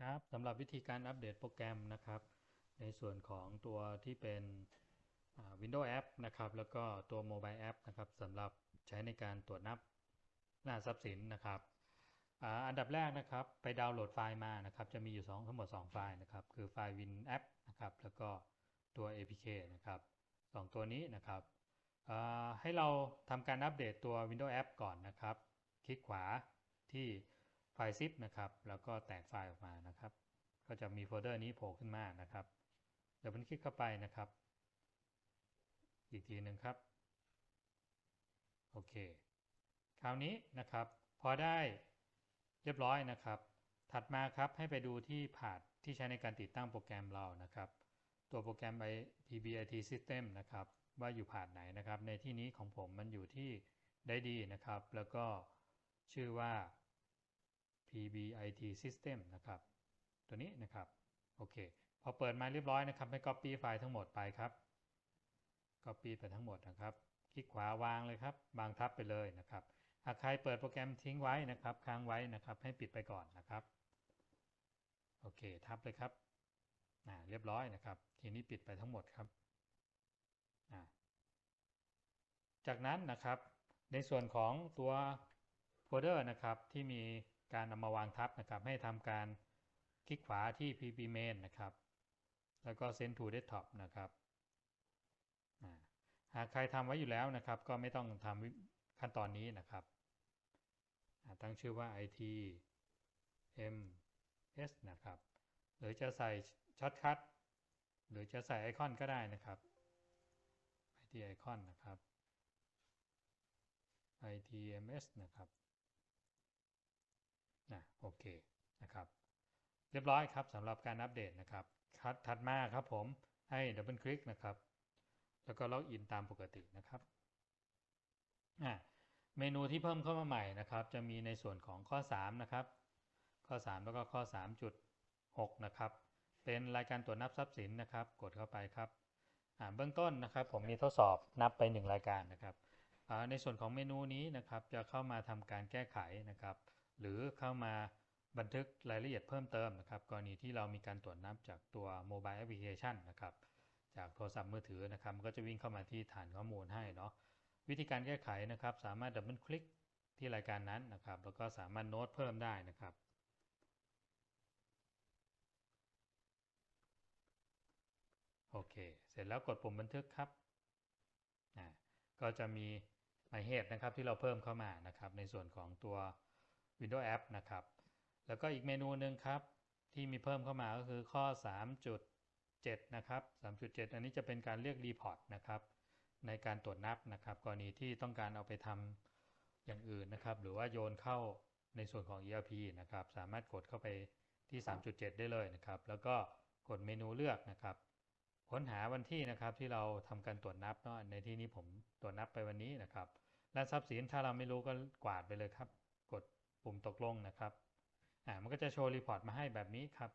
ครับสำหรับวิธีการอัปเดตโปรแกรมนะครับ ในส่วนของตัวที่เป็น Windows App นะครับ แล้วก็ตัว Mobile App นะครับสำหรับใช้ในการตรวจนับหน้าทรัพย์สินนะครับอันดับแรกนะครับไปดาวน์โหลดไฟล์มานะครับจะมีอยู่สองทั้งหมด 2 ไฟล์นะครับ คือไฟล์ Win App นะครับแล้วก็ตัว APK นะครับสองตัวนี้นะครับให้เราทำการอัปเดตตัว Windows App ก่อนนะครับ คลิกขวาที่ ไฟล์ zip นะครับ แล้วก็แตกไฟล์ออกมานะครับ ก็จะมีโฟลเดอร์นี้โผล่ขึ้นมานะครับ เดี๋ยวมันคลิกเข้าไปนะครับ อีกทีหนึ่งครับ โอเค คราวนี้นะครับ พอได้เรียบร้อยนะครับ ถัดมาครับให้ไปดูที่ผาดที่ใช้ในการติดตั้งโปรแกรมเรานะครับ ตัวโปรแกรม PBIT System นะครับ ว่าอยู่ผาดไหนนะครับ ในที่นี้ของผมมันอยู่ที่ได้ดีนะครับ แล้วก็ชื่อว่า PBIT System นะครับ ตัวนี้นะครับโอเคพอเปิดมาเรียบร้อยนะครับให้ Copy ไฟล์ทั้งหมดไปครับ Copy ไปทั้งหมดนะครับ คลิกขวาวางเลยครับวางทับไปเลยนะครับหากใครเปิดโปรแกรมทิ้งไว้นะครับ ค้างไว้นะครับ ให้ปิดไปก่อนนะครับโอเคทับเลยครับอ่าเรียบร้อยนะครับ ทีนี้ปิดไปทั้งหมดครับอ่าจากนั้นนะครับในส่วนของตัวโฟลเดอร์นะครับที่มี การเอามาวางทับนะครับ ให้ทำการคลิกขวาที่ pp main นะครับ แล้วก็ send to desktop นะครับหากใครทำไว้อยู่แล้วนะครับ ก็ไม่ต้องทำขั้นตอนนี้นะครับ ตั้งชื่อว่า it ms นะครับ หรือจะใส่ช็อตคัทหรือจะใส่ไอคอนก็ได้นะครับไปที่ไอคอนนะครับ itms นะครับ นะโอเคนะครับ เรียบร้อยครับสำหรับการอัปเดตนะครับคัดถัดมาครับผมให้ดับเบิลคลิกนะครับ แล้วก็ล็อกอินตามปกตินะครับอะเมนูที่เพิ่มเข้ามาใหม่นะครับ จะมีในส่วนของข้อ 3 นะครับ ข้อ 3 แล้วก็ข้อ 3.6 นะครับ เป็นรายการตรวจนับทรัพย์สินนะครับ กดเข้าไปครับเบื้องต้นนะครับ ผมมีทดสอบนับไป 1 รายการนะครับในส่วนของเมนูนี้นะครับ จะเข้ามาทำการแก้ไขนะครับ หรือเข้ามาบันทึกรายละเอียดเพิ่มเติมนะครับ กรณีที่เรามีการตรวจนับจากตัวโมบายแอปพลิเคชันนะครับ จากโทรศัพท์มือถือนะครับมันก็จะวิ่งเข้ามาที่ฐานข้อมูลให้เนาะวิธีการแก้ไขนะครับ สามารถดับเบิลคลิกที่รายการนั้นนะครับ แล้วก็สามารถโน้ตเพิ่มได้นะครับโอเค เสร็จแล้วกดปุ่มบันทึกครับอ่าก็จะมีหมายเหตุนะครับที่เราเพิ่มเข้ามานะครับ ในส่วนของตัว Windows App นะครับ แล้วก็อีกเมนูหนึ่งครับ ที่มีเพิ่มเข้ามาก็คือข้อ 3.7 นะครับ 3.7 อันนี้จะเป็นการเรียกรีพอร์ตนะครับ ในการตรวจนับนะครับ กรณีที่ต้องการเอาไปทำอย่างอื่นนะครับ หรือว่าโยนเข้าในส่วนของ ERP นะครับ สามารถกดเข้าไปที่ 3.7 ได้เลยนะครับ แล้วก็กดเมนูเลือกนะครับ ค้นหาวันที่นะครับที่เราทำการตรวจนับเนาะในที่นี้ผมตรวจนับไปวันนี้นะครับ และทรัพย์สินถ้าเราไม่รู้ก็กวาดไปเลยครับ ปุ่มตกลงนะครับอ่ามันก็จะโชว์รีพอร์ตมาให้แบบนี้ครับ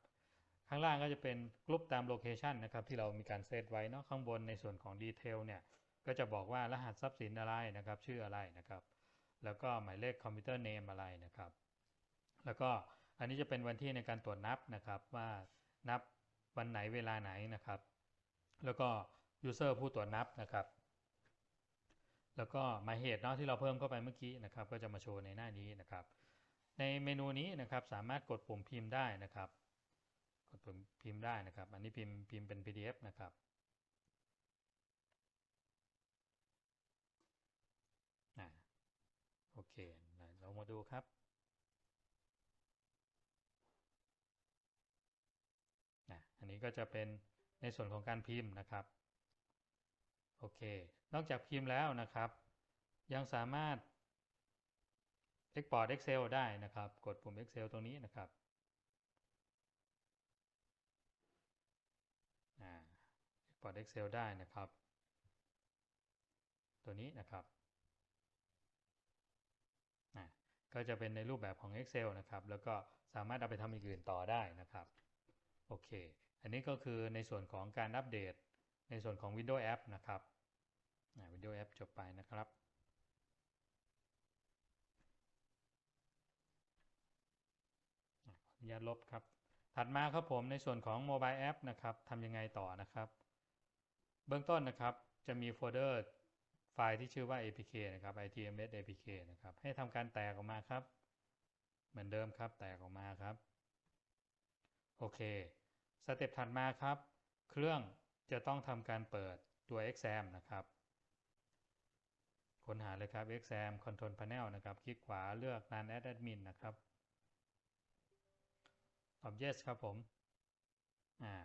ข้างล่างก็จะเป็นกลุ่มตามโลเคชันนะครับที่เรามีการเซตไว้เนาะข้างบนในส่วนของดีเทลเนี่ยก็จะบอกว่ารหัสทรัพย์สินอะไรนะครับ ชื่ออะไรนะครับ แล้วก็หมายเลขคอมพิวเตอร์เนมอะไรนะครับ แล้วก็อันนี้จะเป็นวันที่ในการตรวจนับนะครับว่านับวันไหนเวลาไหนนะครับ แล้วก็ user ผู้ตรวจนับนะครับ แล้วก็หมายเหตุเนาะที่เราเพิ่มเข้าไปเมื่อกี้นะครับ ก็จะมาโชว์ในหน้านี้นะครับ ในเมนูนี้นะครับสามารถกดปุ่มพิมพ์ได้นะครับ กดปุ่มพิมพ์ได้นะครับ อันนี้พิมพ์พิมพ์เป็น PDF นะครับอ่าโอเคเรามาดูครับอะอันนี้ก็จะเป็นในส่วนของการพิมพ์นะครับ โอเค นอกจากพิมพ์แล้วนะครับ ยังสามารถ Export Excel ได้นะครับ กดปุ่ม Excel ตรงนี้นะครับ Export Excel ได้นะครับ ตัวนี้นะครับ ก็จะเป็นในรูปแบบของ Excel นะครับ แล้วก็สามารถเอาไปทำอย่างอื่นต่อได้นะครับ โอเค อันนี้ก็คือในส่วนของการอัปเดต ในส่วนของ Windows App นะครับ Windows App จบไปนะครับ ออนุญาลบครับ ถัดมาครับผมในส่วนของโมบายแอปนะครับทำยังไงต่อนะครับ เบื้องต้นนะครับจะมีโฟลเดอร์ไฟล์ที่ชื่อว่า apk นะครับ itms apk นะครับให้ทำการแตกออกมาครับ เหมือนเดิมครับแตกออกมาครับ โอเค สเต็ปถัดมาครับ เครื่องจะต้องทำการเปิดตัว exam นะครับค้นหาเลยครับ exam control panel นะครับ คลิกขวาเลือก run admin นะครับ ตอบ yes ครับผมอ่า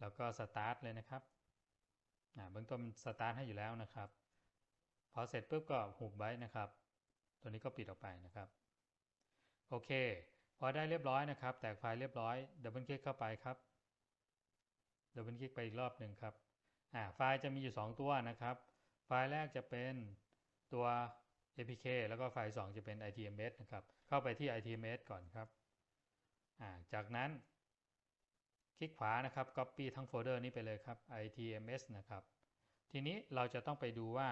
แล้วก็ start เลยนะครับอ่าเบื้องต้น start ให้อยู่แล้วนะครับพอเสร็จปุ๊บก็หุบไว้นะครับ ตัวนี้ก็ปิดออกไปนะครับโอเค พอได้เรียบร้อยนะครับ แตกไฟล์เรียบร้อยดับเบิลคลิกเข้าไปครับดับเบิลคลิกไปอีกรอบหนึ่งครับอ่าไฟล์จะมีอยู่ 2 ตัวนะครับ ไฟล์แรกจะเป็นตัว apk แล้วก็ไฟล์ 2 จะเป็น itms นะครับ เข้าไปที่ itms ก่อนครับ จากนั้น คลิกขวานะครับ copy ทั้งโฟลเดอร์นี้ไปเลยครับ itms นะครับ ทีนี้เราจะต้องไปดูว่า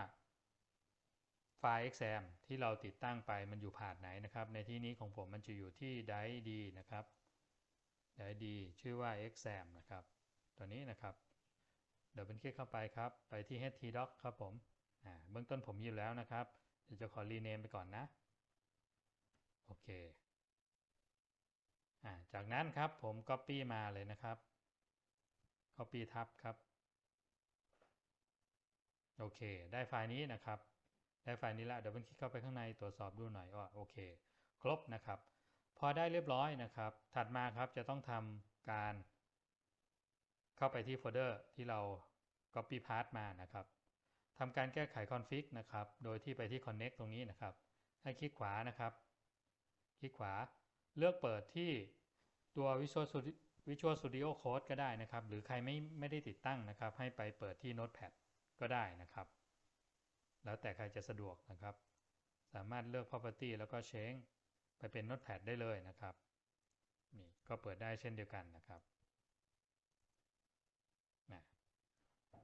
ไฟล์ exam ที่เราติดตั้งไปมันอยู่ผ่านไหนนะครับ ในที่นี้ของผมมันจะอยู่ที่ drive d นะครับ drive d ชื่อว่า exam นะครับ ตัวนี้นะครับ เดี๋ยวเป็นคลิกเข้าไปครับ ไปที่ htdoc ครับผม อ่า เบื้องต้นผมมีอยู่แล้วนะครับ เดี๋ยวจะขอ rename ไปก่อนนะ โอเค จากนั้นครับผม copy มาเลยนะครับ copy ทับครับ โอเค ได้ไฟล์นี้นะครับ ได้ไฟล์นี้แล้วเดี๋ยวเป็นคลิกเข้าไปข้างในตรวจสอบดูหน่อยว่าโอเค ครบนะครับ พอได้เรียบร้อยนะครับ ถัดมาครับจะต้องทำการ เข้าไปที่โฟลเดอร์ที่เรา copy path มานะครับทำการแก้ไข config นะครับ โดยที่ไปที่ connect ตรงนี้นะครับ ให้คลิกขวานะครับ คลิกขวา เลือกเปิดที่ ตัว Visual Studio Visual Studio Code ก็ได้นะครับ หรือใครไม่ไม่ได้ติดตั้งนะครับ ให้ไปเปิดที่ Notepad ก็ได้นะครับ แล้วแต่ใครจะสะดวกนะครับ สามารถเลือก property แล้วก็ change ไปเป็น Notepad ได้เลยนะครับนี่ก็เปิดได้เช่นเดียวกันนะครับนะ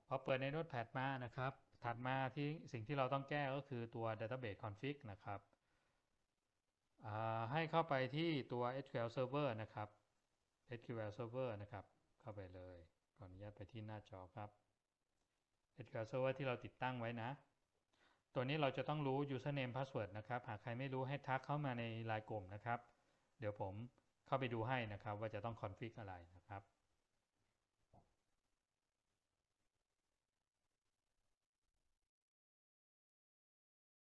พอเปิดใน Notepad มานะครับ ถัดมาที่สิ่งที่เราต้องแก้ก็คือตัว database config นะครับให้เข้าไปที่ตัว SQL Server นะครับ SQL Server นะครับ เข้าไปเลยขออนุญาตไปที่หน้าจอครับ SQL Server ที่เราติดตั้งไว้นะ ตัวนี้เราจะต้องรู้ username password นะครับ หากใครไม่รู้ให้ทักเข้ามาในไลน์กลุ่มนะครับ เดี๋ยวผมเข้าไปดูให้นะครับ ว่าจะต้อง config อะไรนะครับ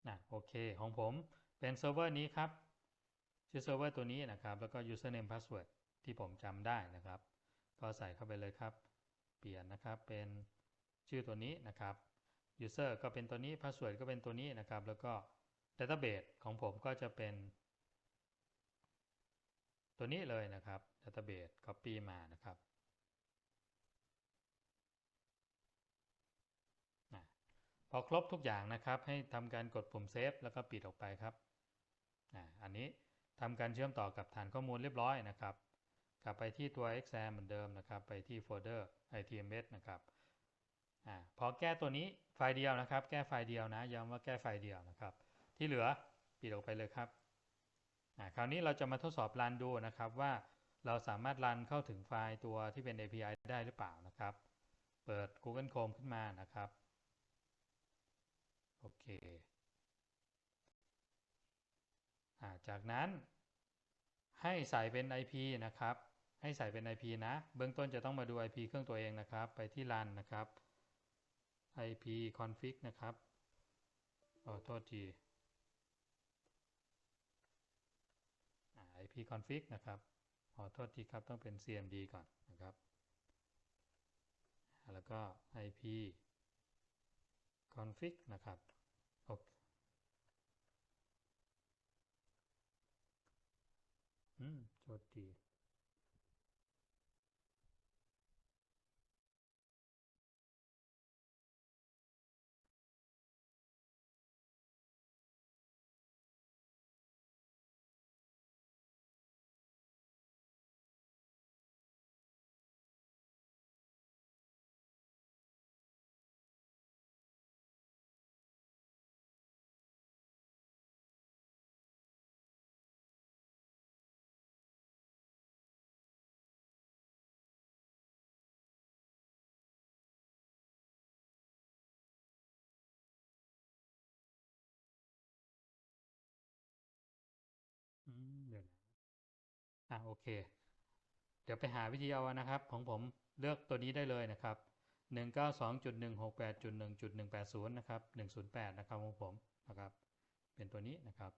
นะโอเค ของผมเป็นเซิร์ฟเวอร์นี้ครับชื่อเซิร์ฟเวอร์ตัวนี้นะครับ แล้วก็ username password ที่ผมจำได้นะครับ ก็ใส่เข้าไปเลยครับ เปลี่ยนนะครับเป็นชื่อตัวนี้นะครับ user ก็เป็นตัวนี้ password ก็เป็นตัวนี้นะครับ แล้วก็ database ของผมก็จะเป็น ตัวนี้เลยนะครับ database copy มานะครับพอครบทุกอย่างนะครับ ให้ทำการกดปุ่มเซฟแล้วก็ปิดออกไปครับ อันนี้ทำการเชื่อมต่อกับฐานข้อมูลเรียบร้อยนะครับ กลับไปที่ตัว exam เหมือนเดิมนะครับ ไปที่โฟลเดอร์ itms นะครับอพอแก้ตัวนี้ไฟล์เดียวนะครับ แก้ไฟล์เดียวนะย้ำว่าแก้ไฟล์เดียวนะครับ ที่เหลือปิดออกไปเลยครับคราวนี้เราจะมาทดสอบรันดูนะครับว่าเราสามารถรันเข้าถึงไฟล์ตัวที่เป็น API ได้หรือเปล่านะครับ เปิด Google Chrome ขึ้นมานะครับ โอเคจากนั้นให้ใส่เป็น IP นะครับ ให้ใส่เป็น IP นะ เบื้องต้นจะต้องมาดู IP เครื่องตัวเองนะครับ ไปที่ RUN นะครับ IP config นะครับขอโทษที IP config นะครับขอโทษทีครับต้องเป็น CMD ก่อนนะครับ แล้วก็ IP config นะครับโอเคอืมโทษที อะโอเค เดี๋ยวไปหาวิธีเอานะครับ ของผมเลือกตัวนี้ได้เลยนะครับ 192.168.1.180 นะครับ 108 นะครับของผมนะครับ เป็นตัวนี้นะครับ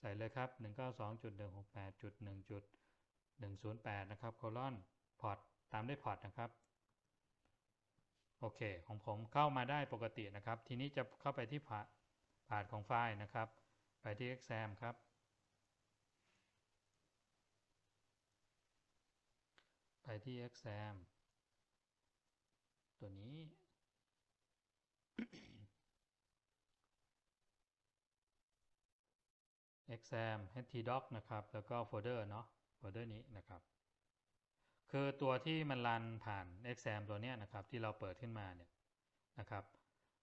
ใส่เลยครับ 192.168.1.108 นะครับโคลอนพอร์ตตามด้วยพอร์ตนะครับโอเค ของผมเข้ามาได้ปกตินะครับ ทีนี้จะเข้าไปที่พาร์ทพาร์ทของไฟล์นะครับ ไปที่ exam ครับ ไปที่ exam ตัวนี้ exam htdoc นะครับ แล้วก็โฟลเดอร์เนาะ โฟลเดอร์นี้นะครับ คือตัวที่มันรันผ่าน exam ตัวเนี้ยนะครับ ที่เราเปิดขึ้นมาเนี่ยนะครับ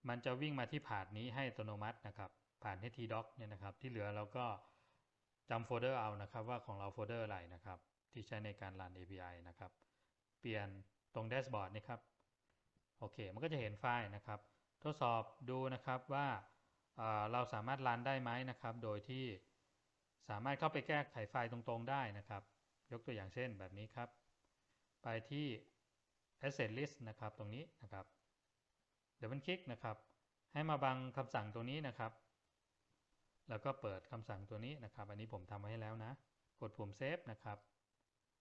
มันจะวิ่งมาที่ผ่านนี้ให้อัตโนมัตินะครับ ผ่าน htdoc เนี่ยนะครับ ที่เหลือเราก็จำโฟลเดอร์เอานะครับ ว่าของเราโฟลเดอร์อะไรนะครับ ที่ใช้ในการรัน API นะครับ เปลี่ยนตรงแดชบอร์ดนี่ครับ โอเค มันก็จะเห็นไฟล์นะครับ ทดสอบดูนะครับว่าเอ่อเราสามารถรันได้ไหมนะครับ โดยที่สามารถเข้าไปแก้ไขไฟล์ตรงๆได้นะครับ ยกตัวอย่างเช่นแบบนี้ครับ ไปที่ asset list นะครับ ตรงนี้นะครับเดี๋ยวมันคลิกนะครับ ให้มาบังคำสั่งตรงนี้นะครับ แล้วก็เปิดคำสั่งตัวนี้นะครับ อันนี้ผมทำไว้ให้แล้วนะ กดปุ่มเซฟนะครับ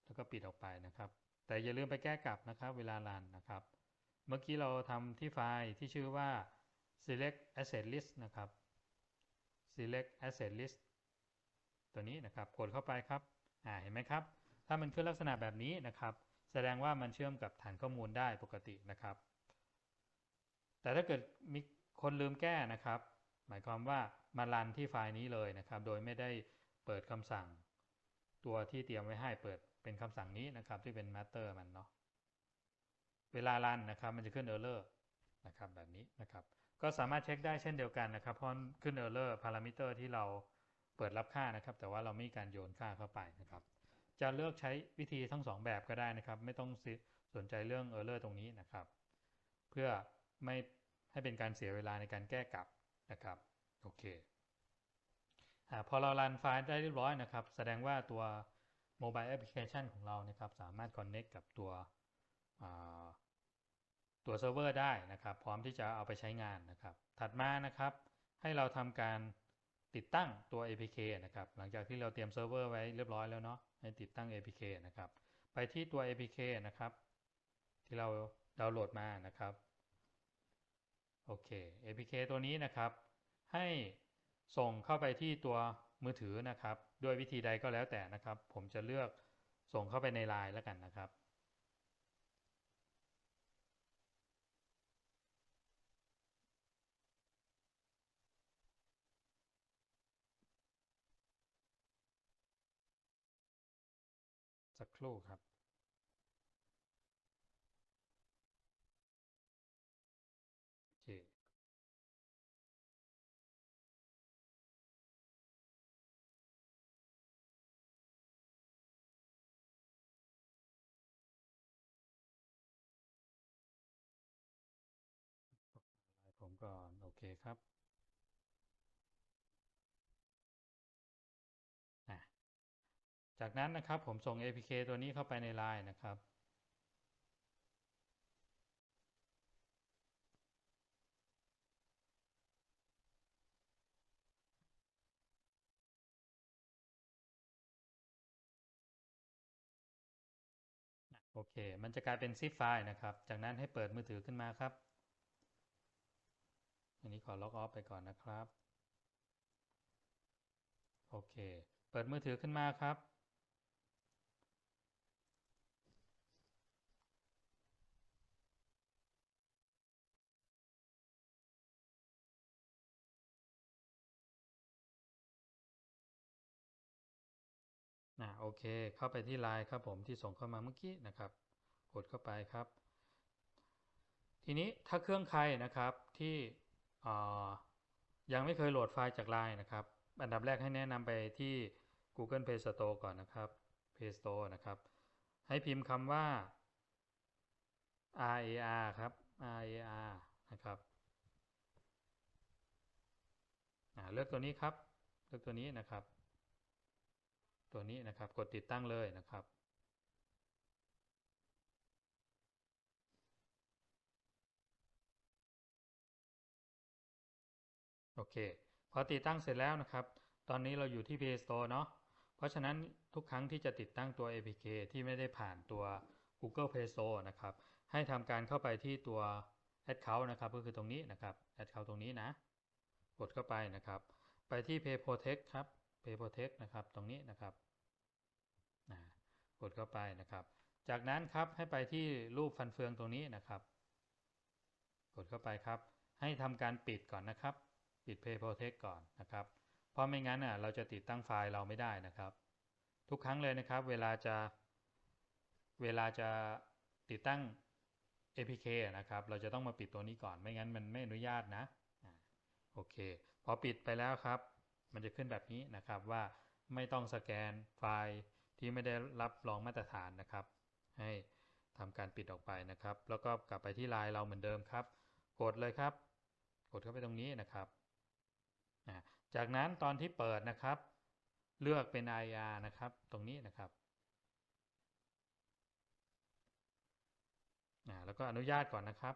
แล้วก็ปิดออกไปนะครับ แต่อย่าลืมไปแก้กลับนะครับ เวลารันนะครับ เมื่อกี้เราทำที่ไฟล์ที่ชื่อว่า select asset list นะครับ select asset list ตัวนี้นะครับ กดเข้าไปครับอ่าเห็นไหมครับ ถ้ามันขึ้นลักษณะแบบนี้นะครับ แสดงว่ามันเชื่อมกับฐานข้อมูลได้ปกตินะครับ แต่ถ้าเกิดมีคนลืมแก้นะครับ หมายความว่ามารันที่ไฟล์นี้เลยนะครับ โดยไม่ได้เปิดคำสั่ง ตัวที่เตรียมไว้ให้เปิด เป็นคำสั่งนี้นะครับที่เป็น master มันเนาะเวลารันนะครับมันจะขึ้น error นะครับแบบนี้นะครับก็สามารถเช็คได้เช่นเดียวกันนะครับเพราะขึ้น error parameter ที่เราเปิดรับค่านะครับ แต่ว่าเราไม่การโยนค่าเข้าไปนะครับ จะเลือกใช้วิธีทั้ง 2 แบบก็ได้นะครับ ไม่ต้องสนใจเรื่อง error ตรงนี้นะครับ เพื่อไม่ให้เป็นการเสียเวลาในการแก้กลับนะครับโอเคอพอเรารันไฟล์ได้เรียบร้อยนะครับ แสดงว่าตัว mobile application ของเรานะครับสามารถ connect กับตัวตัวเซิร์ฟเวอร์ได้นะครับ พร้อมที่จะเอาไปใช้งานนะครับ ถัดมานะครับ ให้เราทำการติดตั้งตัว APK นะครับ หลังจากที่เราเตรียมเซิร์ฟเวอร์ไว้เรียบร้อยแล้วเนาะให้ติดตั้ง APK นะครับ ไปที่ตัว APK นะครับ ที่เราดาวน์โหลดมานะครับโอเค APK ตัวนี้นะครับ ให้ส่งเข้าไปที่ตัวมือถือนะครับ ด้วยวิธีใดก็แล้วแต่นะครับ ผมจะเลือกส่งเข้าไปในไลน์แล้วกันนะครับ สักครู่ครับ คครับจากนั้นนะครับผมส่ง APK ตัวนี้เข้าไปใน Line นะครับ โอเค มันจะกลายเป็น zip ไฟล์นะครับ จากนั้นให้เปิดมือถือขึ้นมาครับ อันนี้ขอล็อกออฟไปก่อนนะครับ โอเค เปิดมือถือขึ้นมาครับ อ่าโอเค เข้าไปที่ไลน์ครับผมที่ส่งเข้ามาเมื่อกี้นะครับ กดเข้าไปครับ ทีนี้ถ้าเครื่องใครนะครับที่ ยังไม่เคยโหลดไฟล์จากไลน์นะครับ อันดับแรกให้แนะนำไปที่ Google Play Store ก่อนนะครับ Play Store นะครับ ให้พิมพ์คำว่า RAR ครับ RAR นะครับเลือกตัวนี้ครับ เลือกตัวนี้นะครับ ตัวนี้นะครับ กดติดตั้งเลยนะครับ โอเค พอติดตั้งเสร็จแล้วนะครับ ตอนนี้เราอยู่ที่ Play Store เนาะ เพราะฉะนั้นทุกครั้งที่จะติดตั้งตัว APK ที่ไม่ได้ผ่านตัว Google Play Store นะครับ ให้ทำการเข้าไปที่ตัว Account นะครับ ก็คือตรงนี้นะครับ Account ตรงนี้นะ กดเข้าไปนะครับ ไปที่ Pay Protect ครับ Pay Protect นะครับ ตรงนี้นะครับ กดเข้าไปนะครับ จากนั้นครับให้ไปที่รูปฟันเฟืองตรงนี้นะครับ กดเข้าไปครับ ให้ทำการปิดก่อนนะครับ ปิด Pay Protect ก่อนนะครับ เพราะไม่งั้นน่ะเราจะติดตั้งไฟล์เราไม่ได้นะครับ ทุกครั้งเลยนะครับ เวลาจะ เวลาจะติดตั้ง APK นะครับ เราจะต้องมาปิดตัวนี้ก่อน ไม่งั้นมันไม่อนุญาตนะโอเค พอปิดไปแล้วครับ มันจะขึ้นแบบนี้นะครับว่าไม่ต้องสแกนไฟล์ที่ไม่ได้รับรองมาตรฐานนะครับ ให้ทำการปิดออกไปนะครับ แล้วก็กลับไปที่ไลน์เราเหมือนเดิมครับ กดเลยครับ กดเข้าไปตรงนี้นะครับ อ่าจากนั้นตอนที่เปิดนะครับ เลือกเป็น IR นะครับ ตรงนี้นะครับอ่าแล้วก็อนุญาตก่อนนะครับ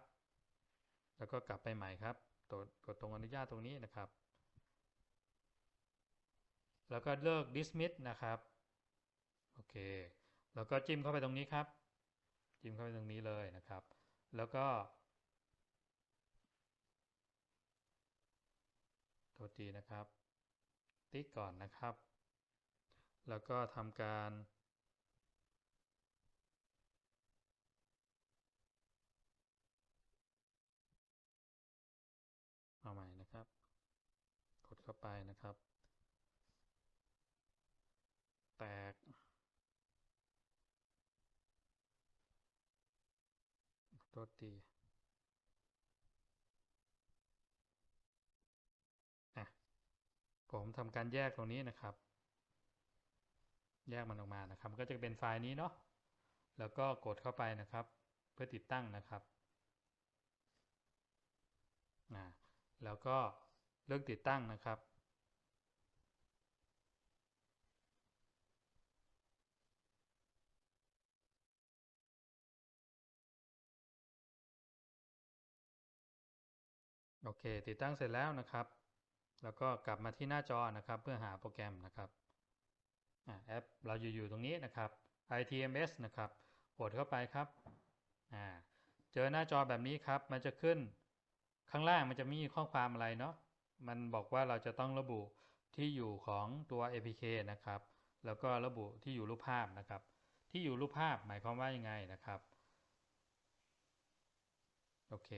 แล้วก็กลับไปใหม่ครับกดกดตรงอนุญาตตรงนี้นะครับ แล้วก็เลิก dismiss นะครับโอเค แล้วก็จิ้มเข้าไปตรงนี้ครับ จิ้มเข้าไปตรงนี้เลยนะครับ แล้วก็ โทษทีนะครับ ติ๊กก่อนนะครับ แล้วก็ทำการ เอาใหม่นะครับ กดเข้าไปนะครับ แตก โทษทีอะ ผมทำการแยกตรงนี้นะครับ แยกมันออกมานะครับ ก็จะเป็นไฟล์นี้เนาะแล้วก็กดเข้าไปนะครับ เพื่อติดตั้งนะครับนะแล้วก็เลือกติดตั้งนะครับ โอเค ติดตั้งเสร็จแล้วนะครับ แล้วก็กลับมาที่หน้าจอนะครับเพื่อหาโปรแกรมนะครับอแอปเราอยู่อยู่ตรงนี้นะครับ ITMS นะครับกดเข้าไปครับเจอหน้าจอแบบนี้ครับมันจะขึ้นข้างล่างมันจะมีข้อความอะไรเนาะมันบอกว่าเราจะต้องระบุที่อยู่ของตัว APK นะครับ แล้วก็ระบุที่อยู่รูปภาพนะครับ ที่อยู่รูปภาพหมายความว่ายังไงนะครับ โอเค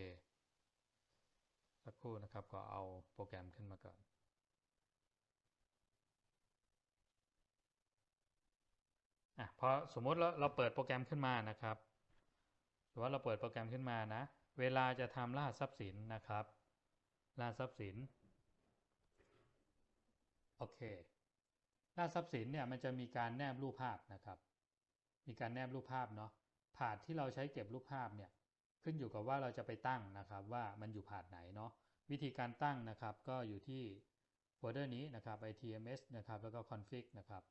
สักครู่นะครับก็เอาโปรแกรมขึ้นมาก่อน อะพอสมมติเราเราเปิดโปรแกรมขึ้นมานะครับหรือว่าเราเปิดโปรแกรมขึ้นมานะ เวลาจะทำรหัสทรัพย์สินนะครับ รหัสทรัพย์สิน โอเค รหัสทรัพย์สินเนี่ยมันจะมีการแนบรูปภาพนะครับ มีการแนบรูปภาพเนาะผาดที่เราใช้เก็บรูปภาพเนี่ย ขึ้นอยู่กับว่าเราจะไปตั้งนะครับว่ามันอยู่ผาดไหนเนาะวิธีการตั้งนะครับก็อยู่ที่โฟลเดอร์นี้นะครับ itms นะครับแล้วก็ config นะครับ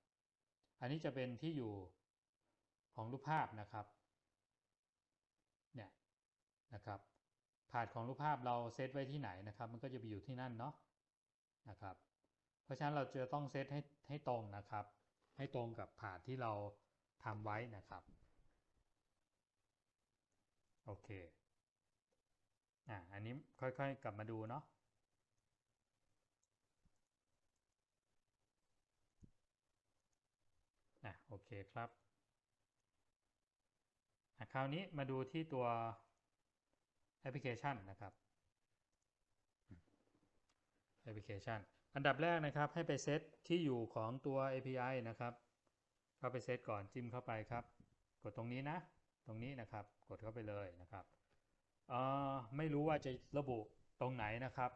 อันนี้จะเป็นที่อยู่ของรูปภาพนะครับเนี่ยนะครับผาดของรูปภาพเราเซตไว้ที่ไหนนะครับ มันก็จะไปอยู่ที่นั่นเนาะนะครับ เพราะฉะนั้นเราจะต้องเซตให้ให้ตรงนะครับ ให้ตรงกับผาดที่เราทำไว้นะครับ โอเคอ่าอันนี้ค่อยๆกลับมาดูเนาะอะโอเคครับอะคราวนี้มาดูที่ตัวแอปพลิเคชันนะครับแอปพลิเคชัน อันดับแรกนะครับให้ไปเซตที่อยู่ของตัว API นะครับ เข้าไปเซตก่อนจิ้มเข้าไปครับ กดตรงนี้นะ รงนี้นะครับ กดเข้าไปเลยนะครับไม่รู้ว่าจะระบุตรงไหนนะครับ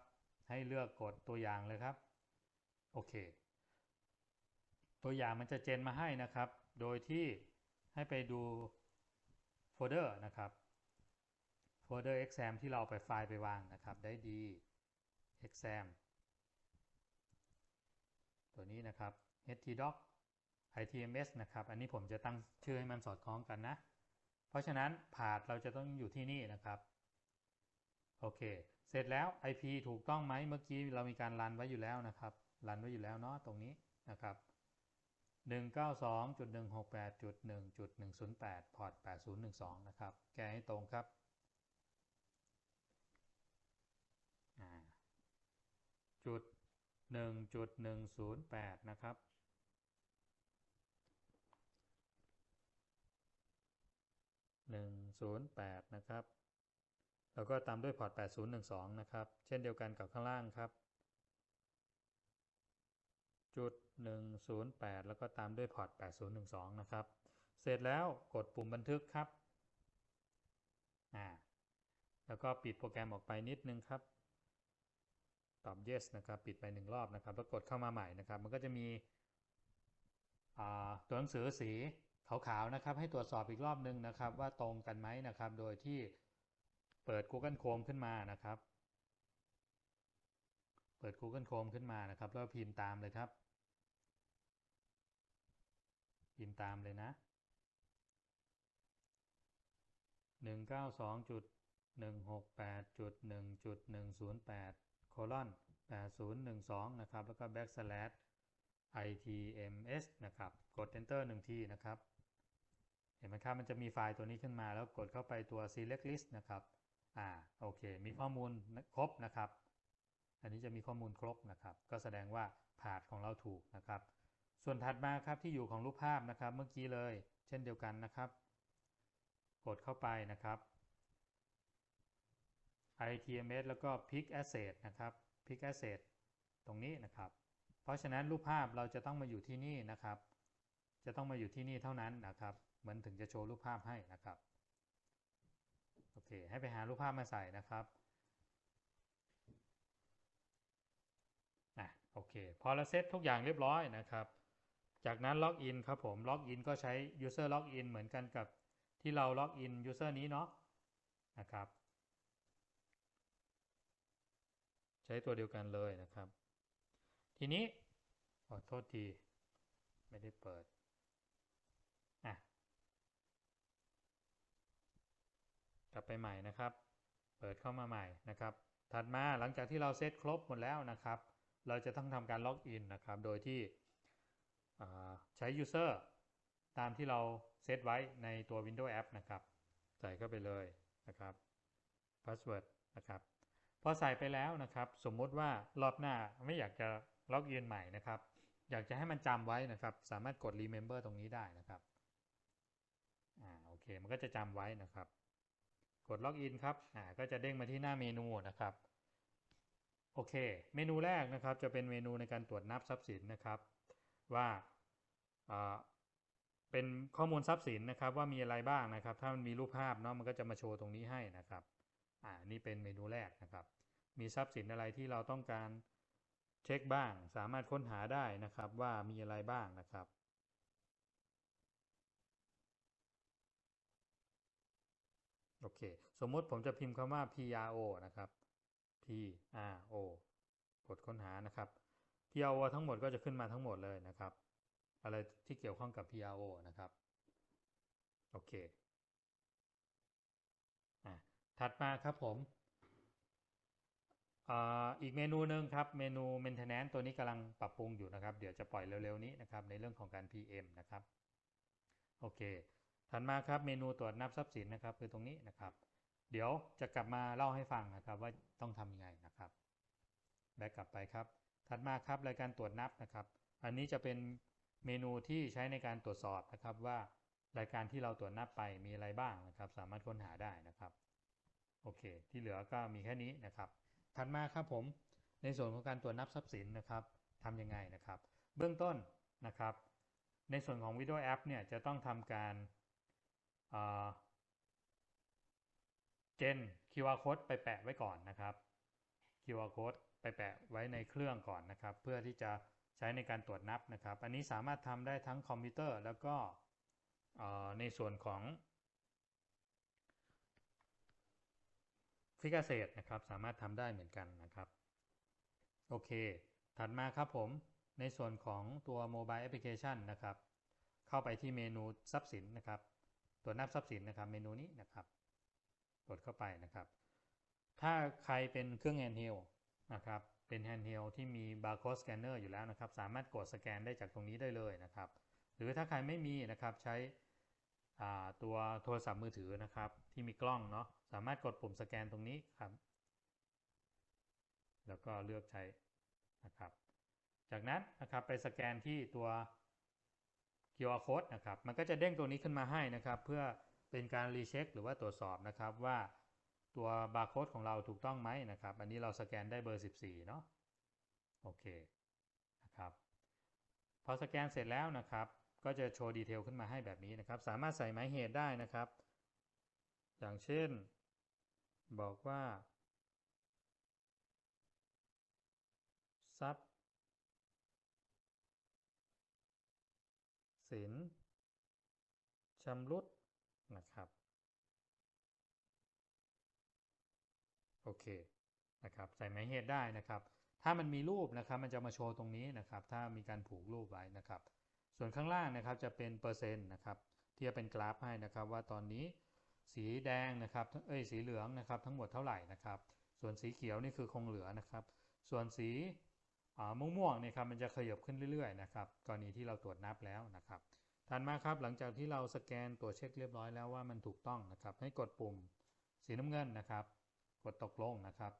ให้เลือกกดตัวอย่างเลยครับ โอเค ตัวอย่างมันจะเจนมาให้นะครับ โดยที่ให้ไปดูโฟลเดอร์นะครับ โฟลเดอร์ exam ที่เราไปไฟล์ไปวางนะครับ ได้ดี exam ตัวนี้นะครับ htdoc ITMS นะครับ อันนี้ผมจะตั้งชื่อให้มันสอดคล้องกันนะ เพราะฉะนั้นพาดเราจะต้องอยู่ที่นี่นะครับ โอเค เสร็จแล้ว IP ถูกต้องไหมเมื่อกี้เรามีการรันไว้อยู่แล้วนะครับรันไว้อยู่แล้วเนาะตรงนี้นะครับ192.168.1.108พอร์ต8012 นะครับ แก้ให้ตรงครับอ่าจุด1.108 นะครับ 108 นะครับ แล้วก็ตามด้วยพอร์ต 8012 นะครับ เช่นเดียวกันกับข้างล่างครับ จุด 108 แล้วก็ตามด้วยพอร์ต 8012 นะครับ เสร็จแล้วกดปุ่มบันทึกครับ อ่า แล้วก็ปิดโปรแกรมออกไปนิดนึงครับ ตอบ yes นะครับ ปิดไปหนึ่งรอบนะครับ แล้วกดเข้ามาใหม่นะครับ มันก็จะมีตัวหนังสือสี ขาวๆนะครับให้ตรวจสอบอีกรอบนึงนะครับ ว่าตรงกันไหมนะครับ โดยที่เปิด Google Chrome ขึ้นมานะครับ เปิด Google Chrome ขึ้นมานะครับ แล้วพิมพ์ตามเลยครับ พิมพ์ตามเลยนะ192.168.1.108โคลอน8012 นะครับ แล้วก็ backslash itms นะครับ กด enter 1 ทีนะครับ ห็นไหมครับมันจะมีไฟล์ตัวนี้ขึ้นมาแล้วกดเข้าไปตัว select list นะครับอ่าโอเค มีข้อมูลครบนะครับ อันนี้จะมีข้อมูลครบนะครับ ก็แสดงว่าผาดของเราถูกนะครับ ส่วนถัดมาครับที่อยู่ของรูปภาพนะครับ เมื่อกี้เลย เช่นเดียวกันนะครับ กดเข้าไปนะครับ ITMS แล้วก็ Pick Asset นะครับ Pick Asset ตรงนี้นะครับ เพราะฉะนั้นรูปภาพเราจะต้องมาอยู่ที่นี่นะครับ จะต้องมาอยู่ที่นี่เท่านั้นนะครับมันถึงจะโชว์รูปภาพให้นะครับโอเคให้ไปหารูปภาพมาใส่นะครับอะโอเคพอเราเซตทุกอย่างเรียบร้อยนะครับ จากนั้นล็อกอินครับผมล็อกอินก็ใช้ user login เหมือนกันกับที่เราล็อกอิน user นี้เนาะนะครับ ใช้ตัวเดียวกันเลยนะครับ ทีนี้ขอโทษที ไม่ได้เปิด อะ กลับไปใหม่นะครับ เปิดเข้ามาใหม่นะครับ ถัดมาหลังจากที่เราเซตครบหมดแล้วนะครับ เราจะต้องทำการล็อกอินนะครับ โดยที่ใช้ user ตามที่เราเซตไว้ในตัว Windows App นะครับ ใส่เข้าไปเลยนะครับ password นะครับ พอใส่ไปแล้วนะครับ สมมติว่ารอบหน้าไม่อยากจะล็อกอินใหม่นะครับ อยากจะให้มันจำไว้นะครับ สามารถกด remember ตรงนี้ได้นะครับ อ่า โอเค มันก็จะจำไว้นะครับ กดล็อกอินครับอ่าก็จะเด้งมาที่หน้าเมนูนะครับโอเค เมนูแรกนะครับจะเป็นเมนูในการตรวจนับทรัพย์สินนะครับ ว่าเป็นข้อมูลทรัพย์สินนะครับ ว่ามีอะไรบ้างนะครับ ถ้ามันมีรูปภาพเนาะมันก็จะมาโชว์ตรงนี้ให้นะครับอ่านี่เป็นเมนูแรกนะครับ มีทรัพย์สินอะไรที่เราต้องการเช็คบ้าง สามารถค้นหาได้นะครับว่ามีอะไรบ้างนะครับ โอเค สมมุติผมจะพิมพ์คำว่า PRO นะครับ PRO กดค้นหานะครับ PRO ทั้งหมดก็จะขึ้นมาทั้งหมดเลยนะครับ อะไรที่เกี่ยวข้องกับ PRO นะครับ โอเคอะถัดมาครับผมอีกเมนูหนึ่งครับ เมนู maintenance ตัวนี้กำลังปรับปรุงอยู่นะครับ เดี๋ยวจะปล่อยเร็วๆนี้นะครับ ในเรื่องของการ PM นะครับ โอเค ถัดมาครับเมนูตรวจนับทรัพย์สินนะครับคือตรงนี้นะครับ เดี๋ยวจะกลับมาเล่าให้ฟังนะครับว่าต้องทำยังไงนะครับแบกกลับไปครับ ถัดมาครับรายการตรวจนับนะครับ อันนี้จะเป็นเมนูที่ใช้ในการตรวจสอบนะครับว่ารายการที่เราตรวจนับไปมีอะไรบ้างนะครับ สามารถค้นหาได้นะครับโอเค ที่เหลือก็มีแค่นี้นะครับ ถัดมาครับผมในส่วนของการตรวจนับทรัพย์สินนะครับทำยังไงนะครับ เบื้องต้นนะครับ ในส่วนของ Windows App เนี่ยจะต้องทำการ เจน QR code ไปแปะไว้ก่อนนะครับ QR code ไปแปะไว้ในเครื่องก่อนนะครับ เพื่อที่จะใช้ในการตรวจนับนะครับ อันนี้สามารถทำได้ทั้งคอมพิวเตอร์แล้วก็ในส่วนของฟิกเกษตรนะครับ สามารถทำได้เหมือนกันนะครับ โอเค ถัดมาครับผม ในส่วนของตัวโมบายแอปพลิเคชันนะครับ เข้าไปที่เมนูทรัพย์สินนะครับ ตัวนับทรัพย์สินนะครับเมนูนี้นะครับกดเข้าไปนะครับ ถ้าใครเป็นเครื่อง handheld นะครับเป็น handheld ที่มี barcode scanner อยู่แล้วนะครับ สามารถกดสแกนได้จากตรงนี้ได้เลยนะครับ หรือถ้าใครไม่มีนะครับใช้ตัวโทรศัพท์มือถือนะครับ ที่มีกล้องเนาะสามารถกดปุ่มสแกนตรงนี้ครับ แล้วก็เลือกใช้นะครับ จากนั้นนะครับไปสแกนที่ตัว QR code นะครับ มันก็จะเด้งตัวนี้ขึ้นมาให้นะครับ เพื่อเป็นการรีเช็คหรือว่าตรวจสอบนะครับว่าตัวบาร์โค้ดของเราถูกต้องไหมนะครับ อันนี้เราสแกนได้เบอร์ 14 เนาะโอเคนะครับ พอสแกนเสร็จแล้วนะครับ ก็จะโชว์ดีเทลขึ้นมาให้แบบนี้นะครับ สามารถใส่หมายเหตุได้นะครับ อย่างเช่นบอกว่าท สินชำรุดนะครับ โอเคนะครับใส่หมายเหตุได้นะครับ ถ้ามันมีรูปนะครับ มันจะมาโชว์ตรงนี้นะครับ ถ้ามีการผูกรูปไว้นะครับ ส่วนข้างล่างนะครับจะเป็นเปอร์เซ็นต์นะครับ ที่จะเป็นกราฟให้นะครับว่าตอนนี้สีแดงนะครับเอ้ยสีเหลืองนะครับ ทั้งหมดเท่าไหร่นะครับ ส่วนสีเขียวนี่คือคงเหลือนะครับ ส่วนสี ม่วงๆเนี่ยครับมันจะขยับขึ้นเรื่อยๆนะครับกรณีที่เราตรวจนับแล้วนะครับถัดมาครับหลังจากที่เราสแกนตรวจเช็คเรียบร้อยแล้วว่ามันถูกต้องนะครับ ให้กดปุ่มสีน้ำเงินนะครับ กดตกลงนะครับ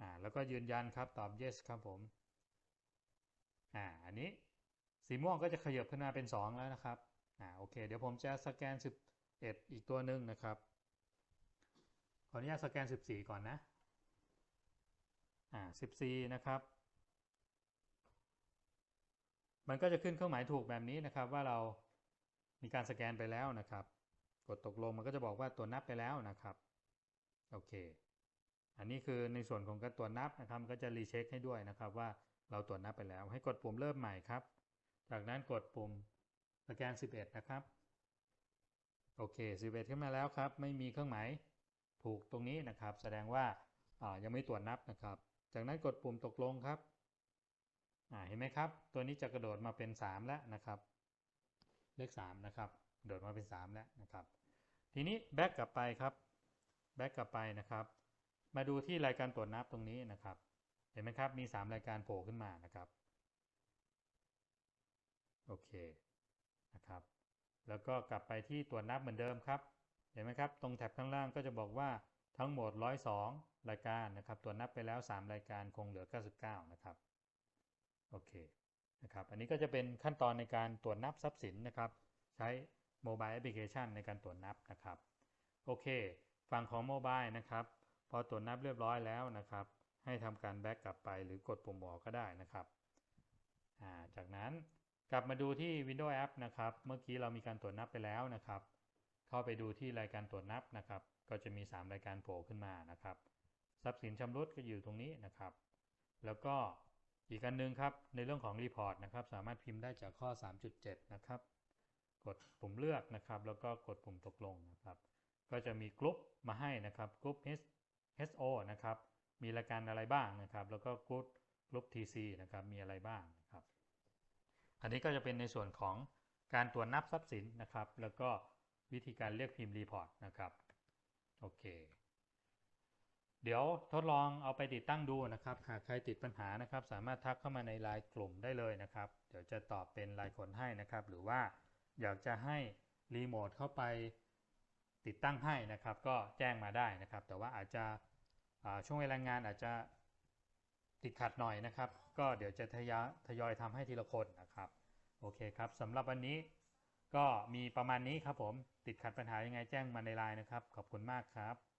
อ่าแล้วก็ยืนยันครับตอบ yes ครับผมอ่าอันนี้สีม่วงก็จะขยับขึ้นมาเป็น 2 แล้วนะครับอ่าโอเค เดี๋ยวผมจะสแกน 11 อีกตัวหนึ่งนะครับขออนุญาตสแกน 14 ก่อนนะอ่า14 นะครับ มันก็จะขึ้นเครื่องหมายถูกแบบนี้นะครับ ว่าเรามีการสแกนไปแล้วนะครับ กดตกลงมันก็จะบอกว่าตัวนับไปแล้วนะครับโอเค อันนี้คือในส่วนของการตรวจนับนะครับก็จะรีเช็คให้ด้วยนะครับว่าเราตรวจนับไปแล้ว ให้กดปุ่มเริ่มใหม่ครับ จากนั้นกดปุ่มสแกน 11 นะครับโอเค 11 ขึ้นมาแล้วครับ ไม่มีเครื่องหมายถูกตรงนี้นะครับ แสดงว่ายังไม่ตรวจนับนะครับ จากนั้นกดปุ่มตกลงครับ เห็นไหมครับ ตัวนี้จะกระโดดมาเป็น 3 แล้วนะครับ เลข3นะครับโดดมาเป็น 3 แล้วนะครับ ทีนี้แบ็กกลับไปครับแบ็กกลับไปนะครับ มาดูที่รายการตรวจนับตรงนี้นะครับ เห็นไหมครับมี 3 รายการโผล่ขึ้นมานะครับโอเคนะครับ แล้วก็กลับไปที่ตรวจนับเหมือนเดิมครับ เห็นไหมครับ ตรงแถบข้างล่างก็จะบอกว่าทั้งหมด 102 รายการนะครับ ตรวจนับไปแล้ว 3 รายการคงเหลือ 99 นะครับ โอเคนะครับอันนี้ก็จะเป็นขั้นตอนในการตรวจนับทรัพย์สินนะครับ ใช้โมบายแอปพลิเคชันในการตรวจนับนะครับโอเค ฝั่งของโมบายนะครับ พอตรวจนับเรียบร้อยแล้วนะครับ ให้ทำการแบ็กกลับไปหรือกดปุ่มออกก็ได้นะครับจากนั้นกลับมาดูที่ Windows App นะครับ เมื่อกี้เรามีการตรวจนับไปแล้วนะครับ เข้าไปดูที่รายการตรวจนับนะครับ ก็จะมี 3 รายการโผล่ขึ้นมานะครับ ทรัพย์สินชำรุดก็อยู่ตรงนี้นะครับ แล้วก็ อีกอันนึงครับ ในเรื่องของรีพอร์ตนะครับ สามารถพิมพ์ได้จากข้อ 3.7 นะครับ กดปุ่มเลือกนะครับ แล้วก็กดปุ่มตกลงนะครับ ก็จะมีกลุ่มมาให้นะครับกลุ่ม HO นะครับ มีรายการอะไรบ้างนะครับ แล้วก็กลุ่มกลุ่ม TC นะครับ มีอะไรบ้างนะครับ อันนี้ก็จะเป็นในส่วนของการตรวจนับทรัพย์สินนะครับ แล้วก็วิธีการเรียกพิมพ์รีพอร์ตนะครับ โอเค เดี๋ยวทดลองเอาไปติดตั้งดูนะครับ หากใครติดปัญหานะครับ สามารถทักเข้ามาในไลน์กลุ่มได้เลยนะครับ เดี๋ยวจะตอบเป็นรายคนให้นะครับ หรือว่าอยากจะให้รีโมทเข้าไปติดตั้งให้นะครับ ก็แจ้งมาได้นะครับ แต่ว่าอาจจะช่วงเวลางานอาจจะติดขัดหน่อยนะครับ ก็เดี๋ยวจะทยอยทยอยทำให้ทีละคนนะครับ โอเคครับสำหรับวันนี้ก็มีประมาณนี้ครับผมติดขัดปัญหายังไงแจ้งมาในไลน์นะครับ ขอบคุณมากครับ